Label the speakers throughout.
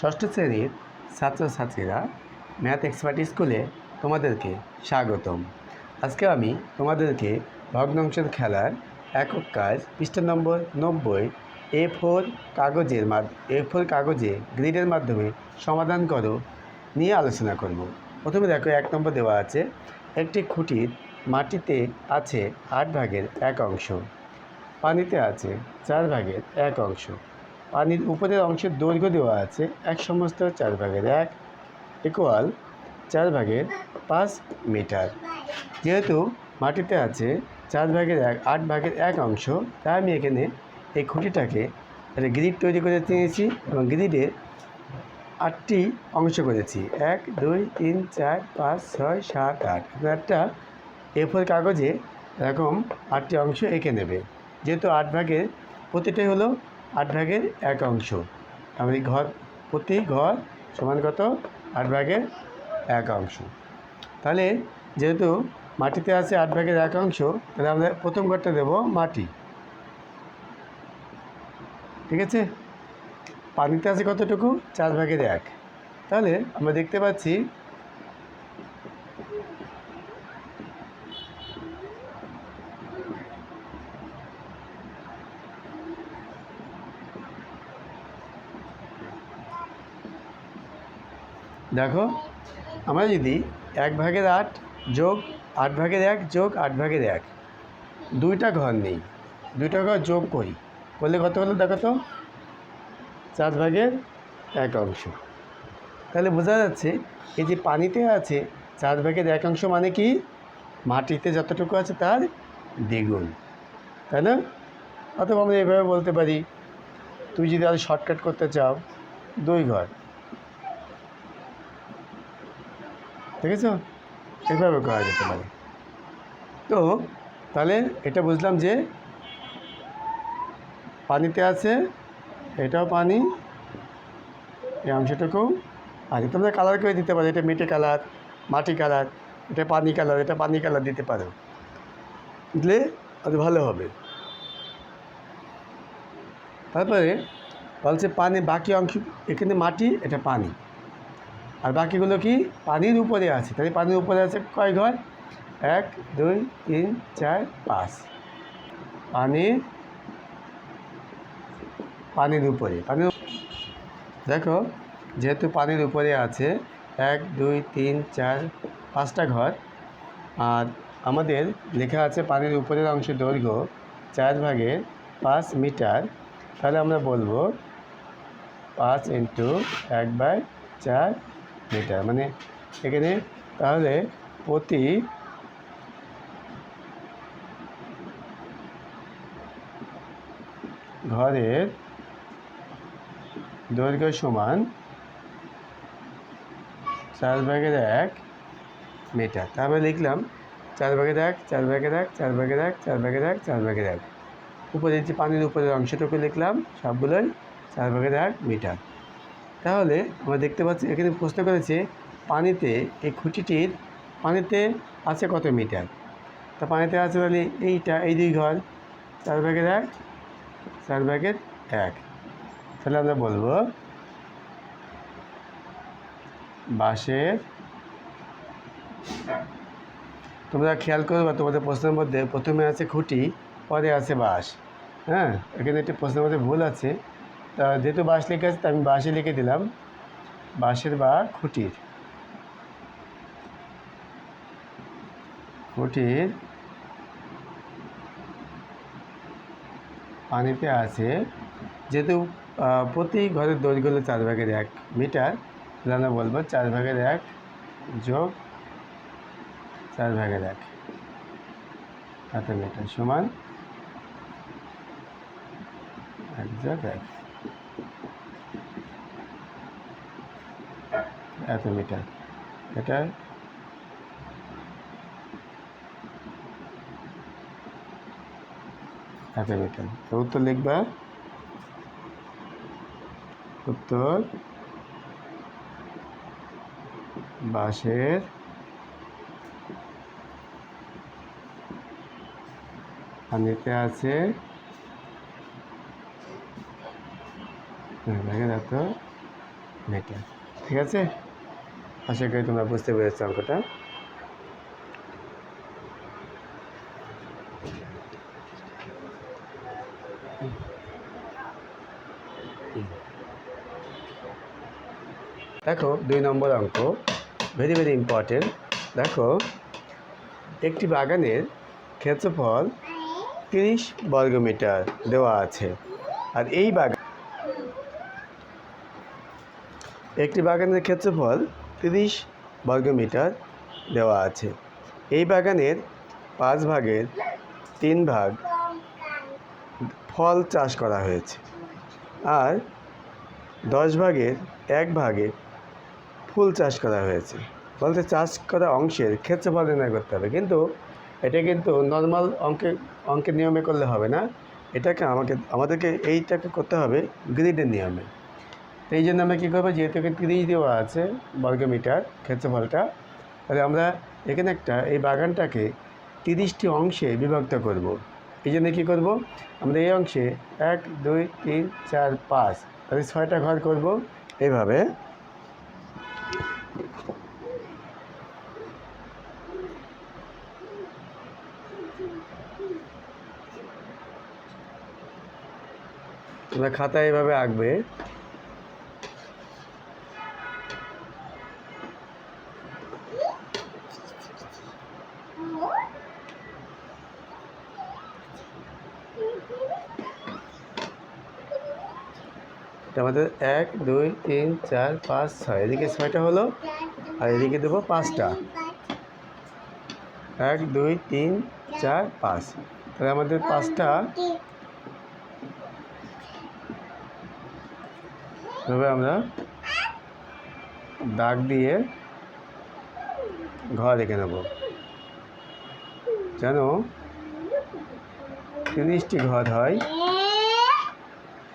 Speaker 1: ষষ্ঠ শ্রেণির ছাত্রছাত্রীরা ম্যাথ এক্সপার্ট স্কুলে তোমাদেরকে স্বাগতম। আজকে আমি তোমাদেরকে ভগ্নাংশের খেলার একক কাজ পৃষ্ঠা নম্বর নব্বই এ ফোর কাগজের এ ফোর কাগজে গ্রিডের মাধ্যমে সমাধান করো নিয়ে আলোচনা করব। প্রথমে দেখো এক নম্বর দেওয়া আছে, একটি খুঁটির মাটিতে আছে আট ভাগের এক অংশ, পানিতে আছে চার ভাগের এক অংশ। পানির উপরের অংশের দৈর্ঘ্য দেওয়া আছে এক সমস্ত চার ভাগের এক ইকুয়াল চার ভাগের পাঁচ মিটার। যেহেতু মাটিতে আছে চার ভাগের এক, আট ভাগের এক অংশ, তাই আমি এখানে এই খুঁটিটাকে একটা গ্রিড তৈরি করে নিয়েছি এবং গ্রিডের আটটি অংশ করেছি। এক, দুই, তিন, চার, পাঁচ, ছয়, সাত, আট। আপনার একটা এফোর কাগজে এরকম আটটি অংশ এঁকে নেবে। যেহেতু আট ভাগের প্রতিটাই হলো আট ভাগের এক অংশ। আমি ঘর, প্রতি ঘর সমান কত? আট ভাগের এক অংশ। তাহলে যেহেতু মাটিতে আছে আট ভাগের এক অংশ, তাহলে আমরা প্রথম ঘরটা দেব মাটি। ঠিক আছে? পানিতে আছে কতটুকু? চার ভাগের এক। তাহলে আমরা দেখতে পাচ্ছি দেখো, আমরা যদি এক ভাগের আট যোগ আট ভাগের এক যোগ আট ভাগের এক, দুইটা ঘর নেই, দুইটা ঘর যোগ করি, করলে কত হলো দেখো তো? চার ভাগের এক অংশ। তাহলে বোঝা যাচ্ছে, এই যে পানিতে আছে চার ভাগের এক অংশ মানে কি? মাটিতে যতটুকু আছে তার দ্বিগুণ, তাই না? অথবা আমরা এভাবে বলতে পারি তুই যদি আরও শর্টকাট করতে চাও, দুই ঘর। ঠিক আছে? এভাবে করা যেতে পারে। তো, তাহলে এটা বুঝলাম যে পানিতে আছে, এটাও পানি, এই অংশটুকু আর তোমরা কালার করে দিতে পারো, এটা মেটে কালার মাটি কালার এটা পানি কালার এটা পানি কালার দিতে পারো। দিলে ಅದು ভালো হবে। তারপরে বলছে পানি, বাকি অংশ, এখানে মাটি, এটা পানি। আর বাকিগুলো কি? পানির উপরে আছে। তাহলে পানির উপরে আছে কয় ঘর? এক, দুই, তিন, চার, পাঁচ। পানির পানির উপরে, পানির দেখো, যেহেতু পানির উপরে আছে, এক, দুই, তিন, চার, পাঁচটা ঘর, আর আমাদের লেখা আছে পানির উপরের অংশের দৈর্ঘ্য চার ভাগের পাঁচ মিটার, তাহলে আমরা বলব পাঁচ ইন্টু এক বাই চার মিটার মানে এখানে তাহলে প্রতি ঘরের দৈর্ঘ্য সমান চার ভাগের এক মিটার। তারপরে লিখলাম চার ভাগের এক, চার ভাগের এক, চার ভাগের এক, চার ভাগের এক, চার ভাগের এক। উপরে যে পানির উপরের অংশটুকু লিখলাম, সবগুলোই চার ভাগের এক মিটার। তাহলে আমরা দেখতে পাচ্ছি, এখানে প্রশ্ন করেছে, পানিতে এই খুঁটিটির, পানিতে আছে কত মিটার? তা পানিতে আছে তাহলে এইটা, এই দুই ঘর, চার ভাগের এক, চার ভাগের এক। তাহলে আমরা বলব, বাঁশের, তোমরা খেয়াল করবে তোমাদের প্রশ্নের মধ্যে প্রথমে আছে খুঁটি, পরে আছে বাঁশ। হ্যাঁ এখানে একটি প্রশ্নের মধ্যে ভুল আছে। তা যেহেতু বাঁশ লেখা আছে আমি বাঁশে লিখে দিলাম। বাঁশের বা খুঁটির। খুঁটির পানিতে আছে। যেহেতু প্রতি ঘরের দৈর্ঘ্য চার ভাগের এক মিটার, তাহলে বলব চার ভাগের এক যোগ চার ভাগের এক। এত মিটার সমান এক যোগ এক। এত মিটার। এটা এত মিটার। তো উত্তর লিখবা। উত্তর বাঁশের পানিতে আছে। হ্যাঁ, দেখে যাতো মিটার। ঠিক আছে? আশা করি তোমরা বুঝতে পেরেছ অঙ্কটা। দেখো, দুই নম্বর অঙ্ক ভেরি ভেরি ইম্পর্টেন্ট দেখো, একটি বাগানের ক্ষেত্রফল তিরিশ বর্গমিটার দেওয়া আছে। আর এই বাগান একটি বাগানের ক্ষেত্রফল তিরিশ বর্গমিটার দেওয়া আছে। এই বাগানের পাঁচ ভাগের তিন ভাগ ফল চাষ করা হয়েছে। আর দশ ভাগের এক ভাগে ফুল চাষ করা হয়েছে। বলতে চাষ করা অংশের ক্ষেত্রফল নির্ণয় করতে হবে। কিন্তু এটা কিন্তু নর্মাল অঙ্কে, অঙ্কের নিয়মে করলে হবে না। এটাকে আমাকে, আমাদেরকে এইটাকে করতে হবে গ্রিডের নিয়মে। তো এই জন্য আমরা কী করব? যেহেতু এখানে তিরিশ দেওয়া আছে বর্গমিটার, ক্ষেত্রফলটা, তাহলে আমরা এখানে একটা, এই বাগানটাকে তিরিশটি অংশে বিভক্ত করব। এই জন্য কী করব? আমরা এই অংশে এক, দুই, তিন, চার, পাঁচ, তাহলে ছয়টা ঘর করব। এইভাবে খাতায় এভাবে আঁকবে। আমাদের এক, দুই, তিন, চার, পাঁচ, ছয়। এদিকে ছয়টা হলো, আর এদিকে দেবো পাঁচটা। এক, দুই, তিন, চার, পাঁচ। তাহলে আমাদের পাঁচটা। এভাবে আমরা দাগ দিয়ে ঘর রেখে নেব। যেন তিরিশটি ঘর হয়।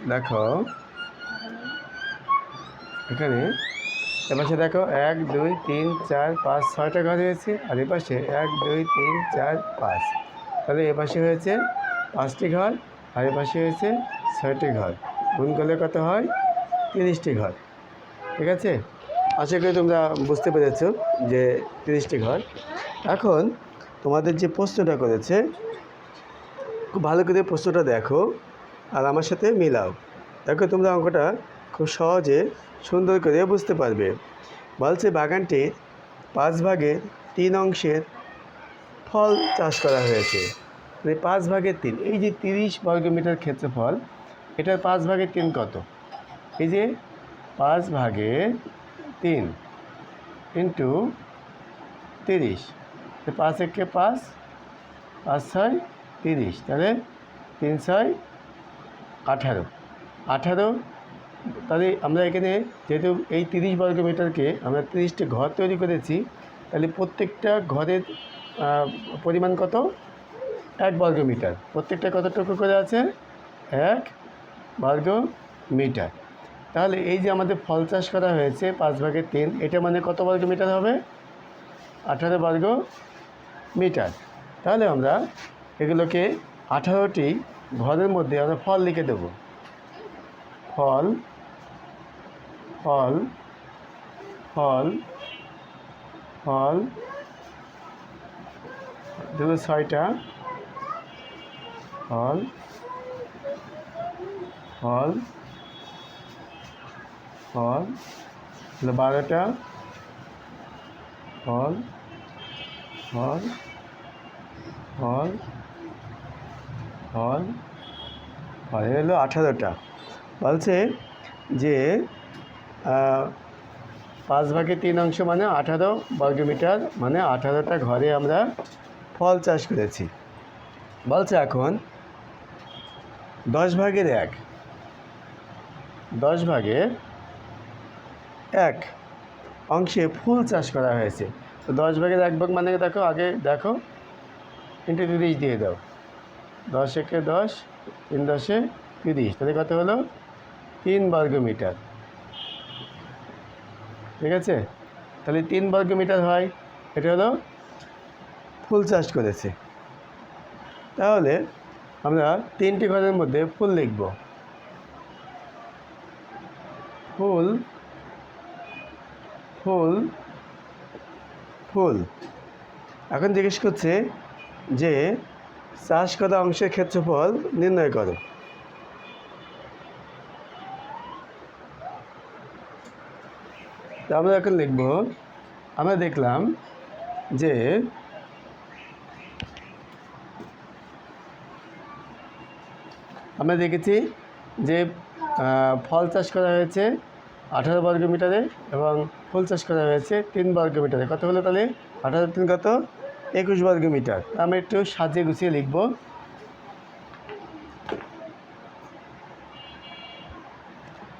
Speaker 1: দেখো। এখানে, এপাশে দেখো, এক, দুই, তিন, চার, পাঁচ, ছয়টা ঘর হয়েছে আর এপাশে এক, দুই, তিন, চার, পাঁচ। তাহলে এপাশে হয়েছে পাঁচটি ঘর, আর এপাশে হয়েছে ছয়টি ঘর। গুণ করলে কত হয়? তিরিশটি ঘর। ঠিক আছে? আশা করি তোমরা বুঝতে পেরেছ যে তিরিশটি ঘর। এখন তোমাদের যে প্রশ্নটা করেছে, খুব ভালো করে প্রশ্নটা দেখো আর আমার সাথে মিলাও। দেখো তোমরা অঙ্কটা খুব সহজে সুন্দর করে বুঝতে পারবে। বলছে বাগানটি পাঁচ ভাগের তিন অংশের ফল চাষ করা হয়েছে। মানে পাঁচ ভাগের তিন, এই যে তিরিশ বর্গমিটার ক্ষেত্রফল, এটার পাঁচ ভাগের তিন কত? এই যে পাঁচ ভাগের তিন ইন্টু তিরিশ। পাঁচ একে পাঁচ পাঁচ ছয় তিরিশ, তাহলে তিন ছয় আঠারো। আঠারো, তাহলে আমরা এখানে যেহেতু এই তিরিশ বর্গ মিটারকে আমরা তিরিশটি ঘর তৈরি করেছি, তাহলে প্রত্যেকটা ঘরের পরিমাণ কত? এক বর্গ মিটার প্রত্যেকটা কতটুকু করে আছে? এক বর্গ মিটার তাহলে এই যে আমাদের ফল চাষ করা হয়েছে পাঁচ ভাগের তিন, এটা মানে কত বর্গ মিটার হবে? আঠারো বর্গ মিটার। তাহলে আমরা এগুলোকে আঠারোটি ঘরের মধ্যে আমরা ফল লিখে দেবো। ফল ফল ফল ফল দেবো ছয়টা। ফল ফল ফল বারোটা। ফল ফল ফল ফল এ হলো আঠারোটা। বলছে যে পাঁচ ভাগে তিন অংশ মানে আঠারো বর্গমিটার মানে আঠারোটা ঘরে আমরা ফল চাষ করেছি। বলছে এখন, দশ ভাগের এক, দশ ভাগের এক অংশে ফুল চাষ করা হয়েছে। তো দশ ভাগের এক ভাগ মানে দেখো, আগে দেখো ইন্টু তিরিশ দিয়ে দাও। দশ একে দশ, তিন দশে তিরিশ। তাহলে কত হলো? তিন বর্গ মিটার। ঠিক আছে? তাহলে তিন বর্গ মিটার হয়, এটা হলো ফুল চাষ করেছে। তাহলে আমরা তিনটি ঘরের মধ্যে ফুল লিখব। ফুল ফুল ফুল। এখন জিজ্ঞেস করছে যে চাষ করা অংশের ক্ষেত্রফল নির্ণয় করো। আমরা এখন লিখব, আমরা দেখলাম যে আমরা দেখেছি যে ফল চাষ করা হয়েছে আঠারো বর্গ মিটারে এবং ফুল চাষ করা হয়েছে, তিন বর্গ মিটারে। কত হলো তাহলে? আঠারো তিন কত? একুশ বর্গ মিটার। আমরা একটু সাজিয়ে গুছিয়ে লিখব।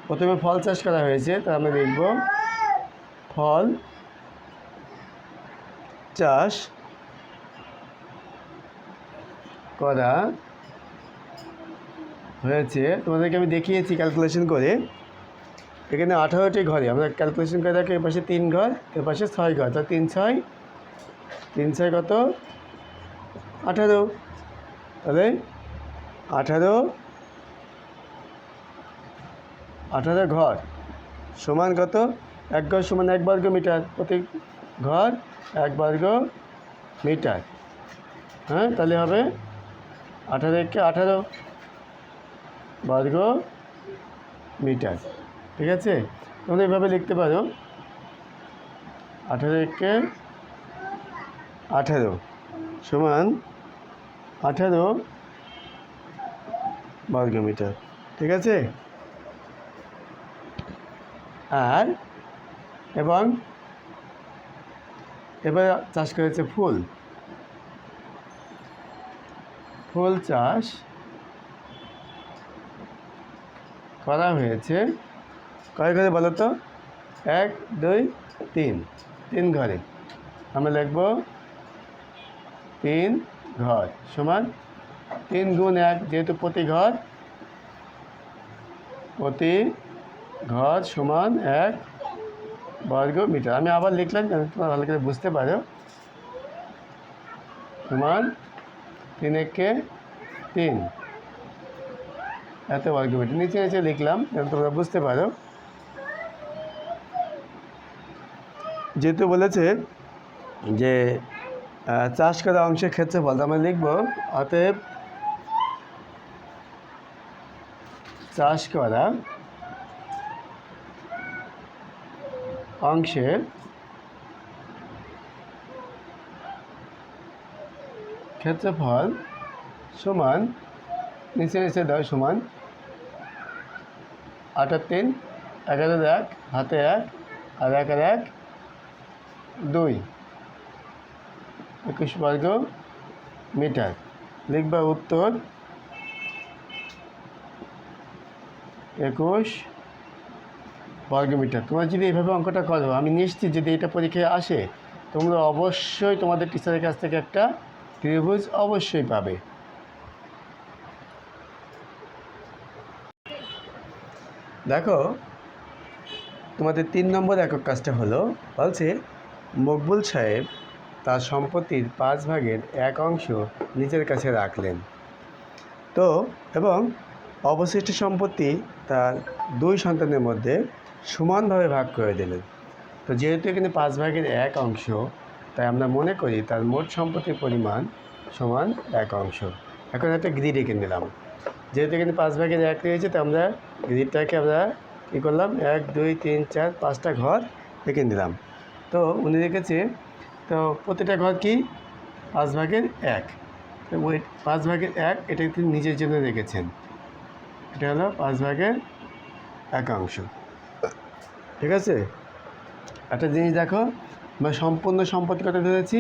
Speaker 1: প্রথমে ফল চাষ করা হয়েছে, তা আমি লিখব। ফল চাষ করা হয়েছে। তোমাদেরকে আমি দেখিয়েছি ক্যালকুলেশন করে। এখানে আঠারোটি ঘরে, আমরা ক্যালকুলেশন করে রাখি এ পাশে তিন ঘর এ পাশে ছয় ঘর তা তিন ছয় তিন ছয় কত? আঠারো। তাহলে আঠারো আঠারো ঘর সমান কত? এক ঘর সমান এক বর্গ মিটার, প্রতি ঘর এক বর্গ মিটার। হ্যাঁ তাহলে হবে আঠারো একে আঠারো বর্গ মিটার। ঠিক আছে? তোমরা এভাবে লিখতে পারো। আঠারো একে আঠারো সমান আঠারো বর্গ মিটার ঠিক আছে? আর এবং এবার চাষ করেছে ফুল। ফুল চাষ করা হয়েছে কয় ঘরে বলো তো? এক, দুই, তিন। তিন ঘরে। আমরা লিখব তিন ঘর সমান তিন গুণ এক, যেহেতু প্রতি ঘর প্রতি ঘর সমান এক বর্গ মিটার। আমি আবার লিখলাম যেন তোমরা ভালো করে বুঝতে পারো। সমান তিন একে তিন। এত বর্গ মিটার। নিচে নিচে লিখলাম যেন তোমরা বুঝতে পারো। যেহেতু বলেছে যে চাষ করা অংশের ক্ষেত্রফল আমরা লিখব, অতএব চাষ করা অংশের ক্ষেত্রফল সমান, নিচে নিচে দাও সমান আটার তিন এগারো এক হাতে এক, আর এক আর এক দুই, একুশ বর্গ মিটার। লিখবা উত্তর একুশ বর্গ মিটার। তোমরা যদি এইভাবে অঙ্কটা করো, আমি নিশ্চিত যদি এটা পরীক্ষায় আসে, তোমরা অবশ্যই তোমাদের টিচারের কাছ থেকে একটা ত্রিভুজ অবশ্যই পাবে। দেখো, তোমাদের তিন নম্বর একক কাজটা হলো, বলছে মকবুল সাহেব তার সম্পত্তির পাঁচ ভাগের এক অংশ নিজের কাছে রাখলেন। তো, এবং অবশিষ্ট সম্পত্তি তার দুই সন্তানের মধ্যে সমানভাবে ভাগ করে দিলেন। তো যেহেতু এখানে পাঁচ ভাগের এক অংশ, তাই আমরা মনে করি তার মোট সম্পত্তির পরিমাণ সমান এক অংশ। এখন একটা গ্রিড এঁকে নিলাম। যেহেতু এখানে পাঁচ ভাগের এক রয়েছে তো আমরা গ্রিডটাকে আমরা কী করলাম? এক, দুই, তিন, চার, পাঁচটা ঘর এঁকে নিলাম। তো উনি রেখেছে তো প্রতিটা ঘর কি? পাঁচ ভাগের এক। তো ওই পাঁচ ভাগের এক, এটা তিনি নিজের জন্য রেখেছেন। এটা হলো পাঁচ ভাগের একাংশ ঠিক আছে? একটা জিনিস দেখো, আমরা সম্পূর্ণ সম্পত্তি কথা ধরেছি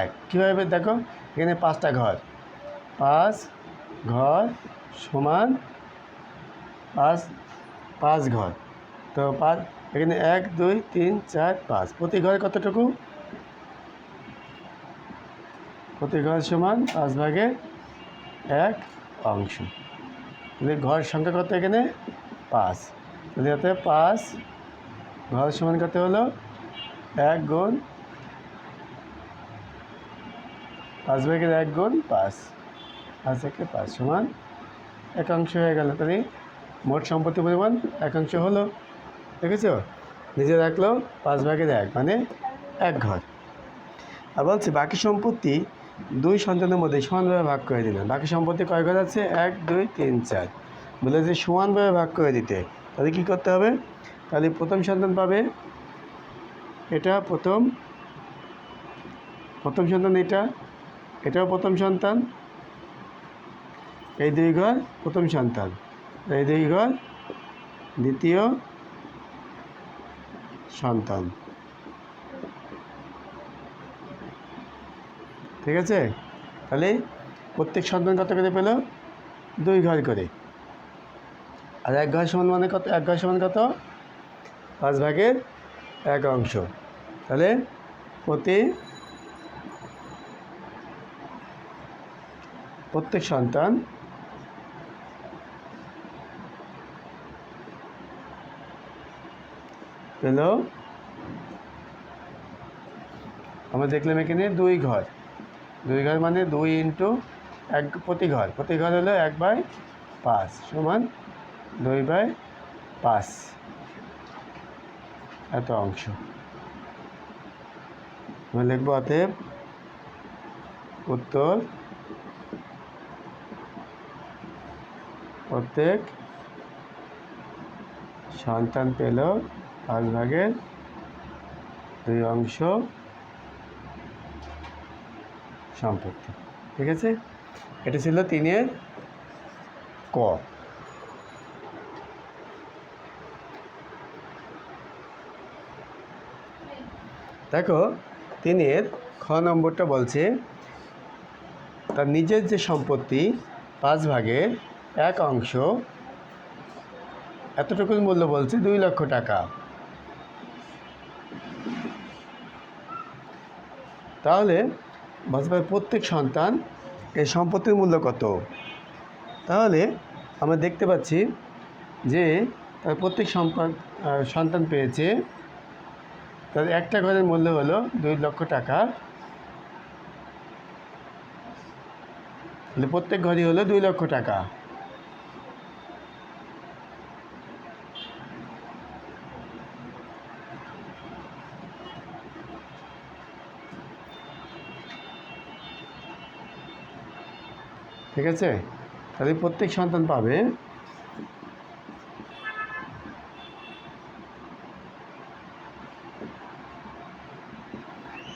Speaker 1: এক। কীভাবে দেখো, এখানে পাঁচটা ঘর। পাঁচ ঘর সমান পাঁচ পাঁচ ঘর। তো পাঁচ এখানে এক, দুই, তিন, চার, পাঁচ। প্রতি ঘরে কতটুকু? প্রতি ঘর সমান পাঁচ ভাগে এক অংশ। তাহলে ঘর সংখ্যা কত এখানে? পাঁচ। তাহলে যাতে পাঁচ ঘর সমান কত হলো? এক গুণ পাঁচ ভাগের এক গুণ পাঁচ। পাঁচ থেকে পাঁচ সমান একাংশ হয়ে গেল। তাহলে মোট সম্পত্তি পরিমাণ একাংশ হলো। দেখেছ? নিজে রাখল, পাঁচ ভাগের এক মানে এক ঘর। আর বলছে, বাকি সম্পত্তি দুই সন্তানের মধ্যে সমানভাবে ভাগ করে দিলেন বাকি সম্পত্তি কয় ঘর আছে? এক, দুই, তিন, চার। বলে যে সমানভাবে ভাগ করে দিতে, তাহলে কী করতে হবে? তাহলে প্রথম সন্তান পাবে, এটা প্রথম প্রথম সন্তান এটা, এটাও প্রথম সন্তান, এই দুই ঘর প্রথম সন্তান, এই দুই ঘর দ্বিতীয় সন্তান। ঠিক আছে? তাহলে প্রত্যেক সন্তান কত করে পেল? দুই ঘর করে। আর এক ঘর সমান মানে কত? এক ঘর সমান কত? পাঁচ ভাগের এক অংশ। তাহলে প্রতি প্রত্যেক সন্তান পেল আমরা দেখলাম এখানে দুই ঘর। দুই ঘর মানে দুই ইন্টু এক প্রতি ঘর। প্রতি ঘর হলো এক বাই পাঁচ সমান দুই বাই পাঁচ। এত অংশ। আমরা লিখব অতএব উত্তর প্রত্যেক সন্তান পেল পাঁচ ভাগের দুই অংশ সম্পত্তি। ঠিক আছে? এটা ছিল তিনের ক। দেখো, তিনের খ নম্বরটা বলছে, তার নিজের যে সম্পত্তি, পাঁচ ভাগের এক অংশ এতটুকু মূল্য বলছে দুই লক্ষ টাকা। তাহলে বাস্তবে প্রত্যেক সন্তান এই সম্পত্তির মূল্য কত? তাহলে আমরা দেখতে পাচ্ছি যে তার প্রত্যেক সন্তান পেয়েছে। তার একটা ঘরের মূল্য হলো দুই লক্ষ টাকা। তাহলে প্রত্যেক ঘরই হলো দুই লক্ষ টাকা। ঠিক আছে? তাহলে প্রত্যেক সন্তান পাবে।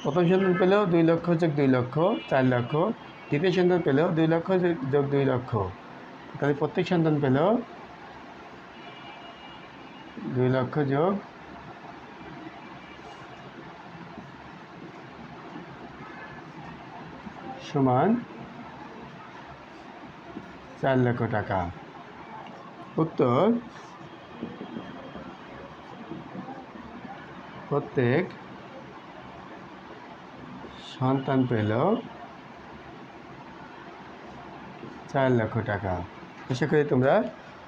Speaker 1: প্রথম সন্তান পেলেও দুই লক্ষ যোগ দুই লক্ষ, চার লক্ষ। দ্বিতীয় সন্তান পেলেও দুই লক্ষ যোগ- দুই লক্ষ। তাহলে প্রত্যেক সন্তান পেলেও দুই লক্ষ যোগ সমান চার লক্ষ টাকা। উত্তর। প্রত্যেক সন্তান পেল চার লক্ষ টাকা। আশা করি তোমরা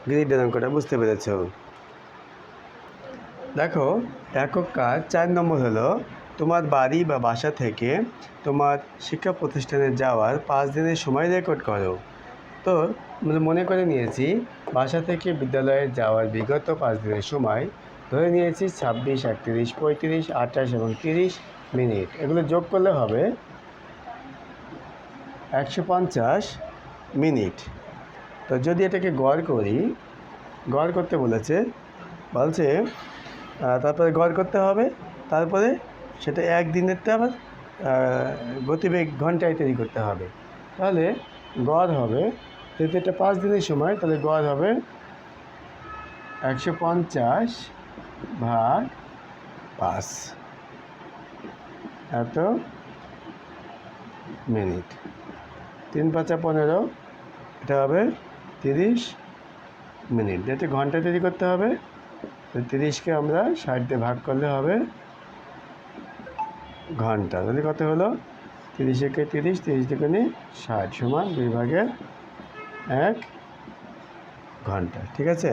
Speaker 1: গ্রিড অঙ্কটা বুঝতে পেরেছ। দেখো, একক কাজ চার নম্বর হলো তোমার বাড়ি বা বাসা থেকে তোমার শিক্ষা প্রতিষ্ঠানে যাওয়ার পাঁচ দিনের সময় রেকর্ড করো। তো আমরা মনে করে নিয়েছি, বাসা থেকে বিদ্যালয়ে যাওয়ার বিগত পাঁচ দিনের সময় ধরে নিয়েছি ছাব্বিশ, একত্রিশ, পঁয়ত্রিশ, আঠাশ এবং তিরিশ মিনিট। এগুলো যোগ করলে হবে একশো পঞ্চাশ মিনিট। তো যদি এটাকে গড় করি, গড় করতে বলেছে, বলছে তারপরে গড় করতে হবে, তারপরে সেটা একদিনেরটা আবার গতিবেগ ঘন্টায় তৈরি করতে হবে। তাহলে গড় হবে যেহেতু এটা পাঁচ দিনের সময়, তাহলে গড় হবে একশো পঞ্চাশ ভাগ পাঁচ। এত মিনিট। তিন পাঁচা পনেরো, এটা হবে তিরিশ মিনিট। যেটা ঘণ্টা তৈরি করতে হবে, তো তিরিশকে আমরা ষাট দিয়ে ভাগ করলে হবে ঘণ্টা। তাহলে কত হলো? তিরিশ একে তিরিশ তিরিশ দুগুণে ষাট সমান দুই ভাগের এক ঘণ্টা ঠিক আছে?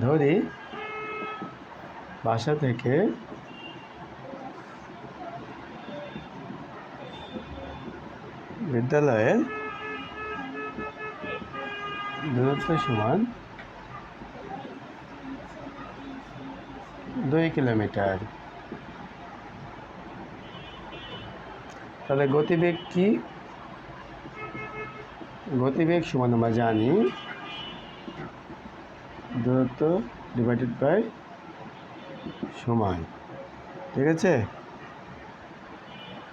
Speaker 1: ধরি বাসা থেকে বিদ্যালয়ে দূরত্ব সমান দুই কিলোমিটার। তাহলে গতিবেগ কি? গতিবেগ সমান আমরা জানি দূরত্ব ডিভাইডেড বাই সময় ঠিক আছে?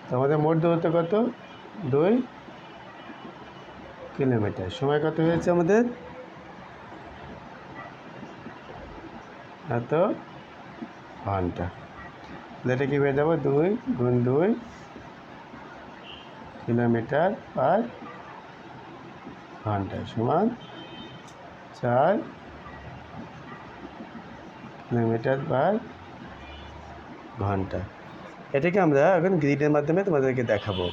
Speaker 1: তো আমাদের মোট দূরত্ব কত? দুই কিলোমিটার। সময় কত হয়েছে আমাদের? এত ঘণ্টা। এটা কী হয়ে যাব? দুই গুণ দুই কিলোমিটার পার ঘণ্টা সমান চার কিলোমিটার পার ঘণ্টা। এটাকে আমরা এখন গ্রিডের মাধ্যমে তোমাদেরকে দেখাবো।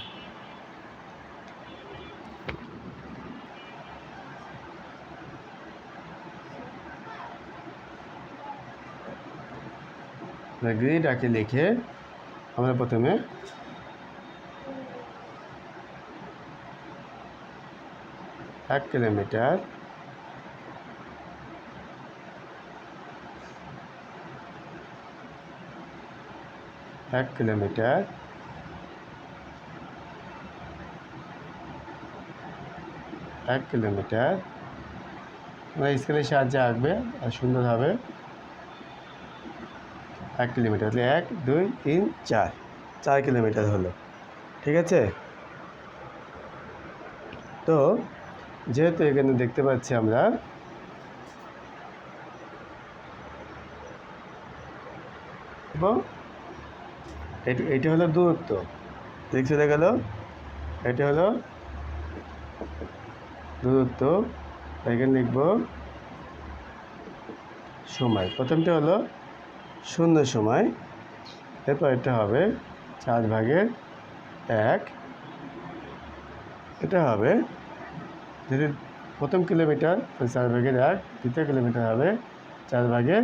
Speaker 1: গ্রিড আঁকে লিখে আমরা প্রথমে এক কিলোমিটার। এক কিলোমিটার। এক কিলোমিটার। আমরা স্কেলের সাহায্যে আঁকবে আর সুন্দর হবে। এক কিলোমিটার, তাহলে এক, দুই, তিন, চার। চার কিলোমিটার হলো। ঠিক আছে? তো যেহেতু এখানে দেখতে পাচ্ছি আমরা, এবং এটি হলো দূরত্ব। ঠিক চলে গেল? এটি হলো দূরত্ব। এখানে লিখব সময়। প্রথমটা হলো শূন্য সময়। এরপর এটা হবে চার ভাগের এক। এটা হবে যদি প্রথম কিলোমিটার তাহলে চার ভাগের এক দ্বিতীয় কিলোমিটার হবে চার ভাগের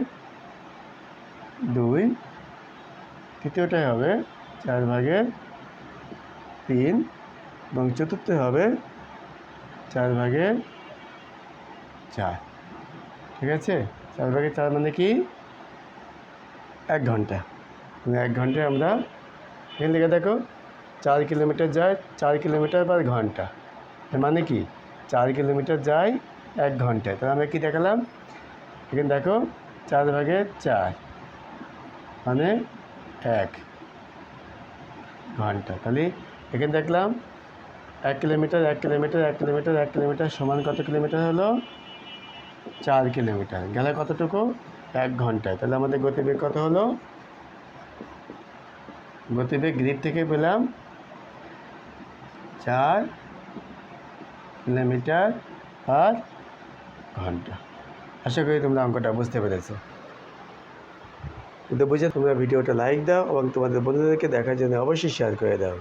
Speaker 1: দুই। তৃতীয়টাই হবে চার ভাগের তিন এবং চতুর্থ হবে চার ভাগের চার। ঠিক আছে? চার ভাগের চার মানে কি? এক ঘণ্টা। এক ঘন্টায় আমরা এখান থেকে দেখো, চার কিলোমিটার যায়, চার কিলোমিটার পার ঘণ্টা। মানে কি? চার কিলোমিটার যায় এক ঘন্টায়। তাহলে আমরা কী দেখালাম? এখানে দেখো, চার ভাগের চার মানে এক ঘণ্টা। তাহলে এখানে দেখলাম, এক কিলোমিটার এক কিলোমিটার এক কিলোমিটার এক কিলোমিটার সমান কত কিলোমিটার হলো? চার কিলোমিটার। গেলে কতটুকু? এক ঘন্টায়। তাহলে আমাদের গতিবেগ কত হলো? গতিবেগ গ্রিড থেকে পেলাম চার কিলোমিটার পার ঘণ্টা। আশা করি তোমরা অঙ্কটা বুঝতে পেরেছ। কিন্তু বুঝে তোমরা ভিডিওটা লাইক দাও এবং তোমাদের বন্ধুদেরকে দেখার জন্য অবশ্যই শেয়ার করে দাও।